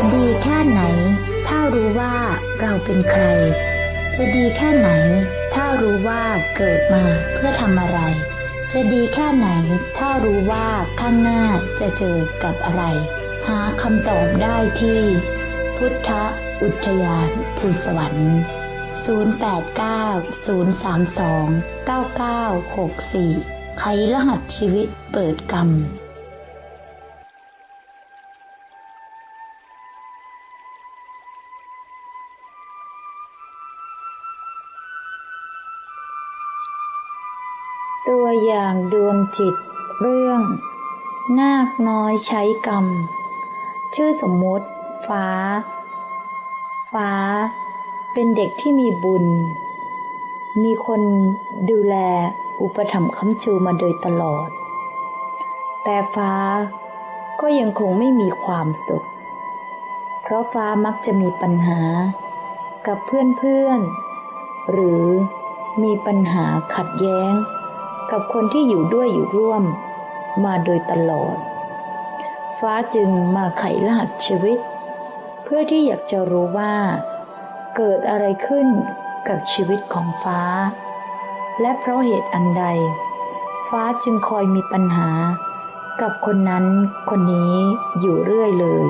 ะดีแค่ไหน ถ้ารู้ว่าเราเป็นใคร จะดีแค่ไหน ถ้ารู้ว่าเกิดมาเพื่อทำอะไร จะดีแค่ไหน ถ้ารู้ว่าข้างหน้าจะเจอกับอะไร หาคำตอบได้ที่ พุทธอุทยานภูสวรรค์ 089-032-9964 ไขรหัสชีวิตเปิดกรรม ตัวอย่างดวงจิต เรื่อง นาคน้อยใช้กรรม ชื่อสมมติ ฟ้า ฟ้า เป็นเด็กที่มีบุญ มีคนดูแลอุปถัมภ์ค้ำชูมาโดยตลอด แต่ฟ้าก็ยังคงไม่มีความสุข เพราะฟ้ามักจะมีปัญหากับเพื่อนๆ หรือมีปัญหาขัดแย้ง กับคนที่อยู่ด้วยอยู่ร่วม มาโดยตลอด ฟ้าจึงมาไขรหัสชีวิต เพื่อที่อยากจะรู้ว่า เกิดอะไรขึ้นกับชีวิตของฟ้า และเพราะเหตุอันใด ฟ้าจึงคอยมีปัญหา กับคนนั้นคนนี้อยู่เรื่อยเลย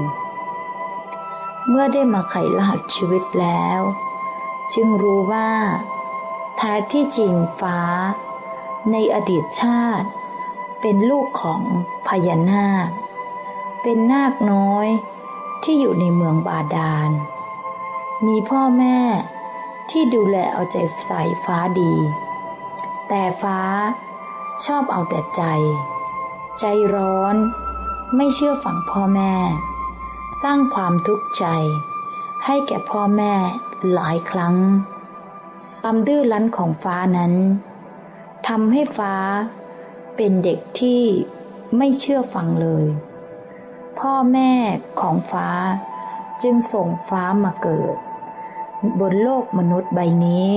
เมื่อได้มาไขรหัสชีวิตแล้ว จึงรู้ว่าแท้ที่จริงฟ้า ในอดีตชาติ เป็นลูกของพญานาค เป็นนาคน้อยที่อยู่ในเมืองบาดาล มีพ่อแม่ที่ดูแลเอาใจใส่ฟ้าดี แต่ฟ้าชอบเอาแต่ใจ ใจร้อนไม่เชื่อฝังพ่อแม่ สร้างความทุกข์ใจ ให้แก่พ่อแม่หลายครั้งความดื้อรั้นของฟ้านั้น ทำให้ฟ้าเป็นเด็กที่ไม่เชื่อฟังเลย พ่อแม่ของฟ้าจึงส่งฟ้ามาเกิด บนโลกมนุษย์ใบนี้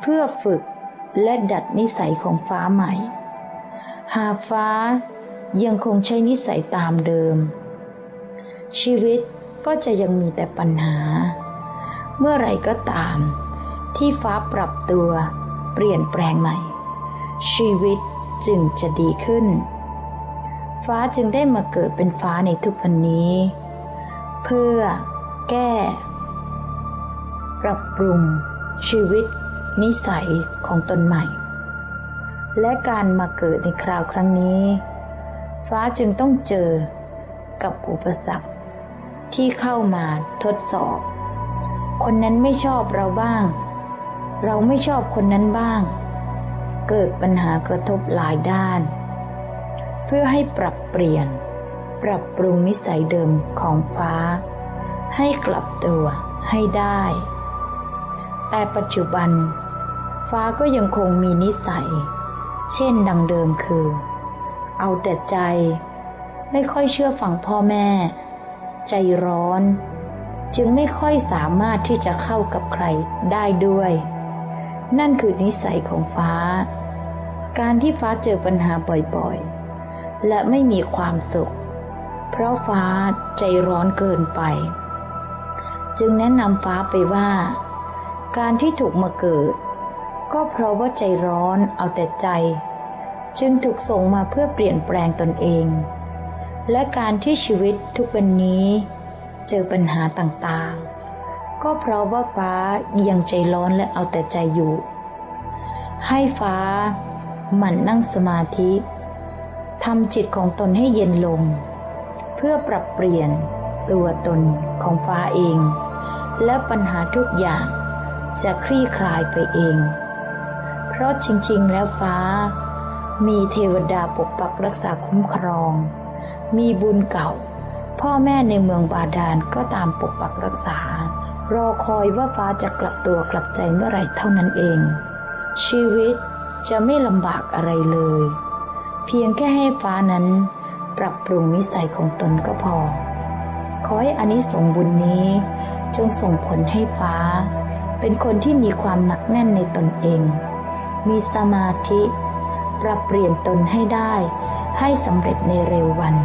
เพื่อฝึกและดัดนิสัยของฟ้าใหม่ หากฟ้ายังคงใช้นิสัยตามเดิม ชีวิตก็จะยังมีแต่ปัญหา เมื่อไรก็ตามที่ฟ้าปรับตัวเปลี่ยนแปลงใหม่ ชีวิตจึงจะดีขึ้น ฟ้าจึงได้มาเกิดเป็นฟ้าในทุกวันนี้ เพื่อแก้ ปรับปรุง ชีวิต นิสัยของตนใหม่ และการมาเกิดในคราวครั้งนี้ ฟ้าจึงต้องเจอกับอุปสรรคที่เข้ามาทดสอบ คนนั้นไม่ชอบเราบ้าง เราไม่ชอบคนนั้นบ้าง เกิดปัญหากระทบหลายด้าน เพื่อให้ปรับเปลี่ยน ปรับปรุงนิสัยเดิมของฟ้า ให้กลับตัวให้ได้ แต่ปัจจุบัน ฟ้าก็ยังคงมีนิสัย เช่นดังเดิมคือ เอาแต่ใจ ไม่ค่อยเชื่อฟังพ่อแม่ ใจร้อน จึงไม่ค่อยสามารถที่จะเข้ากับใครได้ด้วย นั่นคือนิสัยของฟ้า การที่ฟ้าเจอปัญหาบ่อยๆ และไม่มีความสุข เพราะฟ้าใจร้อนเกินไป จึงแนะนำฟ้าไปว่า การที่ถูกมาเกิด ก็เพราะว่าใจร้อนเอาแต่ใจ จึงถูกส่งมาเพื่อเปลี่ยนแปลงตนเอง และการที่ชีวิตทุกวันนี้ เจอปัญหาต่างๆ ก็เพราะว่าฟ้ายังใจร้อนและเอาแต่ใจอยู่ ให้ฟ้าหมั่นนั่งสมาธิทำจิตของตนให้เย็นลง เพื่อปรับเปลี่ยนตัวตนของฟ้าเอง และปัญหาทุกอย่างจะคลี่คลายไปเอง เพราะจริงๆ แล้วฟ้า มีเทวดาปกปักรักษาคุ้มครอง มีบุญเก่า พ่อแม่ในเมืองบาดาลก็ตามปกปักรักษา รอคอยว่าฟ้าจะกลับตัวกลับใจเมื่อไหร่เท่านั้นเอง ชีวิตจะไม่ลำบากอะไรเลย เพียงแค่ให้ฟ้านั้น ปรับปรุงนิสัยของตนก็พอ ขอให้อานิสงส์บุญนี้ จงส่งผลให้ฟ้า เป็นคนที่มีความหนักแน่นในตนเอง มีสมาธิ ปรับเปลี่ยนตนให้ได้ ให้สำเร็จในเร็ววัน